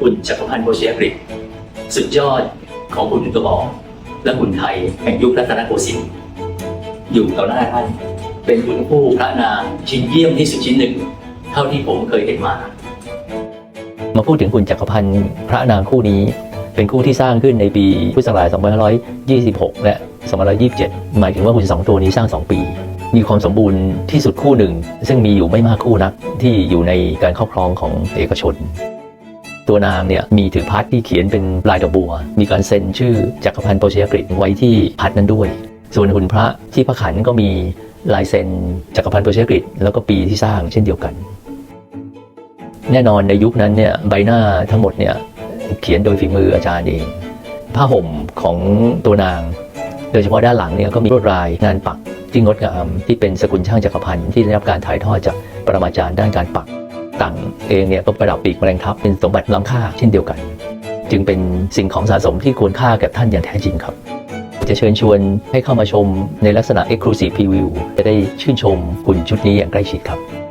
คุณจักรพันธ์โบเชียกฤษสุดยอดของคุณยุทธบอกและคุณไทยแห่งยุครัตนโกสินทร์อยู่ต่อหน้าท่าน เป็นคุณผู้พระนางชิ้นเยี่ยมที่สุดชิ้นหนึ่ง เท่าที่ผมเคยเห็นมา มาพูดถึงคุณจักรพันธ์พระนางคู่นี้ เป็นคู่ที่สร้างขึ้นในปีพุทธศักราช2526 และ 2527 หมายถึงว่าคุณสองตัวนี้สร้าง 2 ปี มีความสมบูรณ์ที่สุดคู่หนึ่ง ซึ่งมีอยู่ไม่มากคู่นักที่อยู่ในการครอบครองของเอกชน ตัวนางเนี่ยมีถือพัดที่เขียนเป็นลายดอกบัว มีการเซ็นชื่อจักรพันธ์โปรเชียกฤษไว้ที่พัดนั้นด้วย ส่วนหุ่นพระที่พระขันก็มีลายเซ็นจักรพันธ์โปรเชียกฤษแล้วก็ปีที่สร้างเช่นเดียวกัน แน่นอนในยุคนั้นเนี่ยใบหน้าทั้งหมดเนี่ยเขียนโดยฝีมืออาจารย์เองผ้าห่มของตัวนาง โดยเฉพาะด้านหลังเนี่ยก็มีลวดลายงานปักที่งดงามที่เป็นสกุลช่างจักรพันธ์ที่ได้รับการถ่ายทอดจากปรมาจารย์ด้านการปัก ต่างเองเนี่ยก็ประดับปีกแมลงทับเป็นสมบัติล้ำค่าเช่นเดียวกัน จึงเป็นสิ่งของสะสมที่ควรค่าแก่ท่านอย่างแท้จริงครับ จะเชิญชวนให้เข้ามาชมในลักษณะ Exclusive Preview จะได้ชื่นชมหุ่นชุดนี้อย่างใกล้ชิดครับ